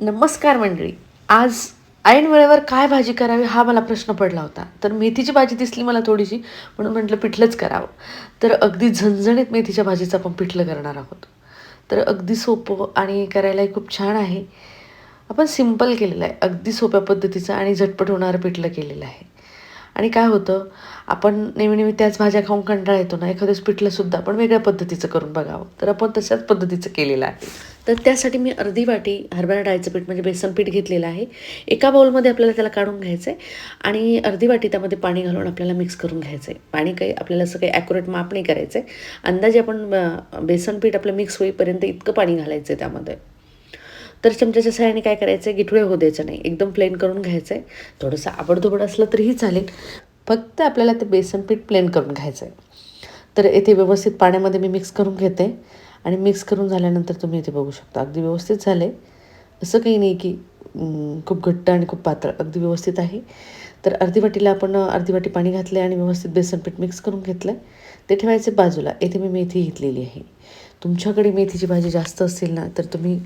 नमस्कार मंडळी. आज ऐन वेळेवर काय भाजी करावी हा मला प्रश्न पडला होता. तर मेथीची भाजी दिसली मला थोडीशी म्हणून म्हटलं पिठलंच करावं. तर अगदी झणझणीत मेथीच्या भाजीचं आपण पिठलं करणार आहोत. तर अगदी सोपं आणि करायलाही खूप छान आहे. आपण सिंपल केलेलं आहे. अगदी सोप्या पद्धतीचं आणि झटपट होणारं पिठलं केलेलं आहे. आणि काय होतं आपण नेहमी नेहमी त्याच भाज्या खाऊन कंटाळा येतो ना एखादं पिठलंसुद्धा आपण वेगळ्या पद्धतीचं करून बघावं. तर आपण तशाच पद्धतीचं केलेलं आहे. तर त्यासाठी मी अर्धी वाटी हरभरा डाळीचं पीठ म्हणजे बेसन पीठ घेतलेलं आहे. एका बाउलमध्ये आपल्याला त्याला काढून घ्यायचं आहे आणि अर्धी वाटी त्यामध्ये पाणी घालून आपल्याला मिक्स करून घ्यायचं आहे पाणी काही आपल्याला असं काही ॲक्युरेट माप नाही करायचं आहे अंदाजे आपण बेसन पीठ आपलं मिक्स होईपर्यंत इतकं पाणी घालायचं आहे त्यामध्ये. तर चमच्याच्या सहाय्याने काय करायचं आहे गिठुळे होऊ द्यायचं नाही. एकदम प्लेन करून घ्यायचं आहे थोडंसं आबडधोबड असलं तरीही चालेल. फक्त आपल्याला ते बेसन पीठ प्लेन करून घ्यायचं आहे तर येथे व्यवस्थित पाण्यामध्ये मी मिक्स करून घेते. आणि मिक्स करून झाल्यानंतर तुम्ही इथे बघू शकता. अगदी व्यवस्थित झालं आहे असं काही नाही की खूप घट्ट आणि खूप पातळ. अगदी व्यवस्थित आहे. तर अर्धी वाटीला आपण अर्धी वाटी पाणी घातलं आणि व्यवस्थित बेसन पीठ मिक्स करून घेतलं आहे ते ठेवायचे बाजूला. येथे मी मेथी घेतलेली आहे. तुमच्याकडे मेथीची भाजी जास्त असेल ना तर तुम्ही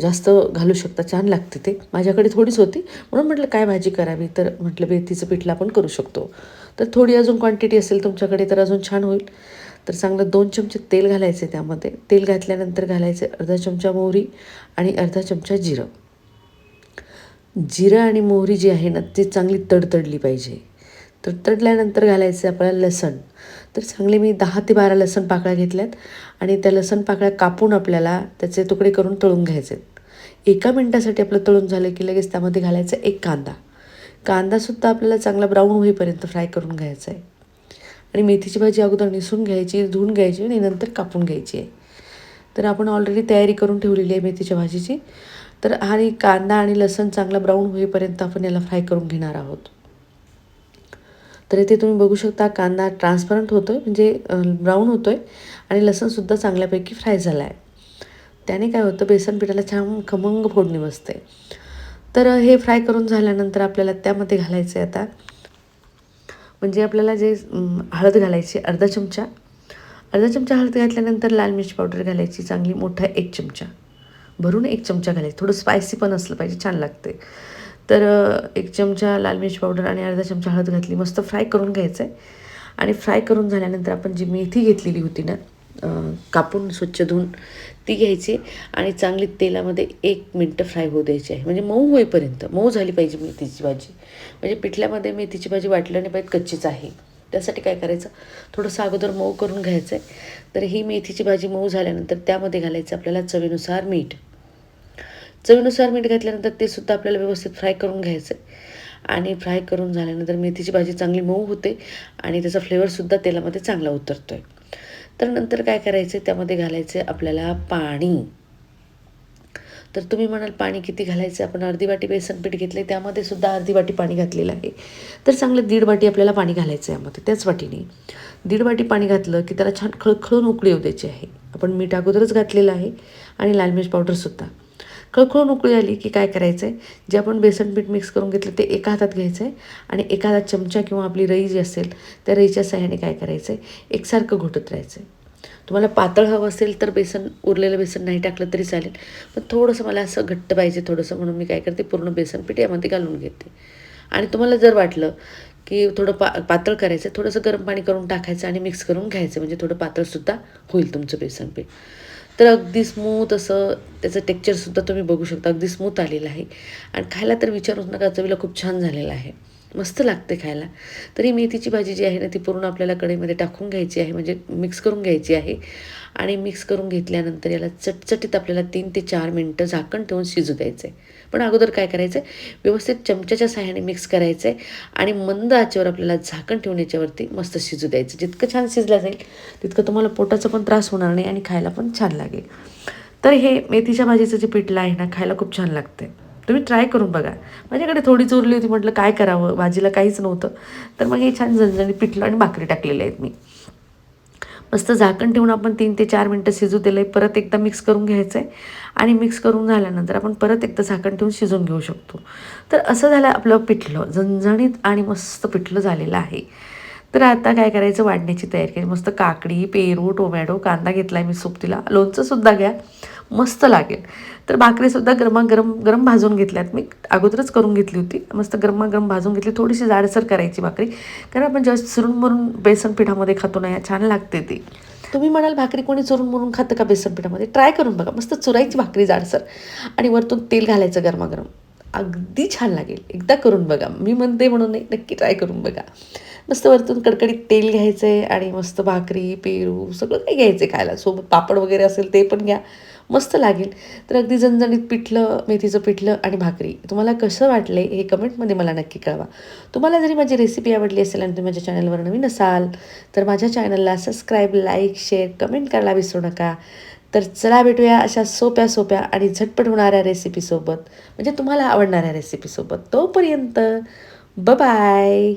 जास्त घालू शकता छान लागते ते. माझ्याकडे थोडीच होती. म्हणून म्हटलं काय भाजी करावी? तर म्हटलं मेथीचं पिठलं आपण करू शकतो. तर थोडी अजून क्वांटिटी असेल तुमच्याकडे तर अजून छान होईल. तर चांगलं दोन चमचे तेल घालायचे त्यामध्ये. तेल घातल्यानंतर घालायचे अर्धा चमचा मोहरी आणि अर्धा चमचा जिरं. जिरं आणि मोहरी जी आहे ना ती चांगली तडतडली पाहिजे. तर तडल्यानंतर घालायचं आपल्याला लसण. तर चांगले मी दहा ते बारा लसण पाकळ्या घेतल्यात आणि त्या लसण पाकळ्या कापून आपल्याला त्याचे तुकडे करून तळून घ्यायचे. एका मिनटासाठी आपलं तळून झालं की लगेच त्यामध्ये घालायचा एक कांदा. कांदासुद्धा आपल्याला चांगला ब्राऊन होईपर्यंत फ्राय करून घ्यायचा आहे. आणि मेथीची भाजी अगोदर निसून घ्यायची धुवून घ्यायची आणि नंतर कापून घ्यायची आहे. तर आपण ऑलरेडी तयारी करून ठेवलेली आहे मेथीच्या भाजीची. तर आणि कांदा आणि लसण चांगला ब्राऊन होईपर्यंत आपण याला फ्राय करून घेणार आहोत. तर इथे तुम्ही बघू शकता कांदा ट्रान्सपरंट होतो आहे म्हणजे ब्राऊन होतो आहे आणि लसणसुद्धा चांगल्यापैकी फ्राय झाला आहे त्याने काय होतं बेसन पिठाला छान खमंग फोडणी बसते. तर हे फ्राय करून झाल्यानंतर आपल्याला त्यामध्ये घालायचं आहे आता. म्हणजे आपल्याला जे हळद घालायची अर्धा चमचा. अर्धा चमचा हळद घातल्यानंतर लाल मिरची पावडर घालायची चांगली मोठा एक चमचा. भरून एक चमचा घालायची. थोडं स्पायसी पण असलं पाहिजे छान लागते तर एक चमचा लाल मिरची पावडर आणि अर्धा चमचा हळद घातली. मस्त फ्राय करून घ्यायचं आहे आणि फ्राय करून झाल्यानंतर आपण जी मेथी घेतलेली होती ना कापून स्वच्छ धुवून ती घ्यायची आणि चांगली तेलामध्ये एक मिनटं फ्राय होऊ द्यायची आहे. म्हणजे मऊ होईपर्यंत मऊ झाली पाहिजे मेथीची भाजी. म्हणजे पिठल्यामध्ये मेथीची भाजी वाटलं नाही पाहिजे कच्चीच आहे. त्यासाठी काय करायचं? थोडंसं अगोदर मऊ करून घ्यायचं आहे तर ही मेथीची भाजी मऊ झाल्यानंतर त्यामध्ये घालायचं आपल्याला चवीनुसार मीठ. चवीनुसार मीठ घातल्यानंतर ते सुद्धा आपल्याला व्यवस्थित फ्राय करून घ्यायचं आहे आणि फ्राय करून झाल्यानंतर मेथीची भाजी चांगली मऊ होते आणि त्याचा फ्लेवरसुद्धा तेलामध्ये चांगला उतरतो आहे तर नंतर काय करायचं त्यामध्ये घालायचं आपल्याला पाणी. तर तुम्ही म्हणाल पाणी किती घालायचं? आपण अर्धी वाटी बेसन पीठ घेतले त्यामध्ये सुद्धा अर्धी वाटी पाणी घातलेलं आहे. तर चांगलं दीड वाटी आपल्याला पाणी घालायचं आहे यामध्ये त्याच वाटीने. दीड वाटी पाणी घातलं की त्याला छान खळखळून उकळी येऊ द्यायची आहे. आपण मीठ अगोदरच घातलेलं आहे आणि लाल मिरच पावडरसुद्धा खळखळून उकळी आली की काय करायचं आहे जे आपण बेसन पीठ मिक्स करून घेतलं ते एका हातात घ्यायचं आहे आणि एका हातात चमचा किंवा आपली रई जी असेल त्या रईच्या सहाय्याने काय करायचं आहे एकसारखं घोटत राहायचं आहे तुम्हाला पातळ हवं असेल तर बेसन उरलेलं बेसन नाही टाकलं तरी चालेल. पण थोडंसं मला असं घट्ट पाहिजे थोडंसं म्हणून मी काय करते पूर्ण बेसन पीठ यामध्ये घालून घेते. आणि तुम्हाला जर वाटलं की थोडं पा पातळ करायचं थोडंसं गरम पाणी करून टाकायचं आणि मिक्स करून घ्यायचं म्हणजे थोडं पातळसुद्धा होईल तुमचं बेसन पीठ. तर अगदी स्मूथ असं त्याचं टेक्चरसुद्धा तुम्ही बघू शकता. अगदी स्मूथ आलेलं आहे. आणि खायला तर विचारूच नका चवीला खूप छान झालेलं आहे. मस्त लागते खायला. तरी मेथीची भाजी जी आहे ना ती पूर्ण आपल्याला कढईमध्ये टाकून घ्यायची आहे म्हणजे मिक्स करून घ्यायची आहे. आणि मिक्स करून घेतल्यानंतर याला चटचटीत आपल्याला तीन ते चार मिनटं झाकण ठेवून शिजू द्यायचं आहे पण अगोदर काय करायचं आहे व्यवस्थित चमच्याच्या सहाय्याने मिक्स करायचं आहे आणि मंद आचेवर आपल्याला झाकण ठेवून याच्यावरती मस्त शिजू द्यायचं. जितकं छान शिजलं जाईल तितकं तुम्हाला पोटाचा पण त्रास होणार नाही आणि खायला पण छान लागेल. तर हे मेथीच्या भाजीचं जे पिठलं आहे ना खायला खूप छान लागते तुम्ही ट्राय करून बघा. माझ्याकडे थोडीच उरली होती म्हटलं काय करावं? भाजीला काहीच नव्हतं. तर मग हे छान झणझणीत पिठलं आणि भाकरी टाकलेले आहेत मी. मस्त झाकण ठेवून आपण तीन ते चार मिनटं शिजू दिलं आहे परत एकदा मिक्स करून घ्यायचं आहे आणि मिक्स करून झाल्यानंतर आपण परत एकदा झाकण ठेवून शिजवून घेऊ शकतो. तर असं झालं आपलं पिठलं. झणझणीत आणि मस्त पिठलं झालेलं आहे. तर आता काय करायचं? वाढण्याची तयारी करायची मस्त काकडी पेरू टोमॅटो कांदा घेतला आहे मी सोबतीला. लोणचंसुद्धा घ्या. मस्त लागेल. तर भाकरीसुद्धा गरमागरम गरम भाजून घेतल्यात. मी अगोदरच करून घेतली होती. मस्त गरमागरम भाजून घेतली. थोडीशी जाडसर करायची भाकरी. कारण आपण जेव्हा चुरून मरून बेसन पिठामध्ये खातो ना छान लागते ती. तुम्ही म्हणाल भाकरी कोणी चुरून मुरून खातं का बेसन पिठामध्ये? ट्राय करून बघा. मस्त चुरायची भाकरी जाडसर. आणि वरतून तेल घालायचं गरमागरम. अगदी छान लागेल. एकदा करून बघा. मी म्हणते म्हणून नाही नक्की ट्राय करून बघा. मस्त वरतून कडकडीत तेल घ्यायचं आहे आणि मस्त भाकरी पेरू सगळं काही घ्यायचं आहे खायला. सोबत पापड वगैरे असेल ते पण घ्या. मस्त लागेल. तर अगदी झणझणीत पिठलं मेथीचं पिठलं आणि भाकरी. तुम्हाला कसं वाटलं हे कमेंटमध्ये मला नक्की कळवा. तुम्हाला जरी माझी रेसिपी आवडली असेल आणि तुम्ही माझ्या चॅनलवर नवीन असाल तर माझ्या चॅनलला सबस्क्राईब लाईक शेअर कमेंट करायला विसरू नका. तर चला भेटूया अशा सोप्या सोप्या आणि झटपट होणाऱ्या रेसिपीसोबत म्हणजे तुम्हाला आवडणाऱ्या रेसिपीसोबत तोपर्यंत ब बाय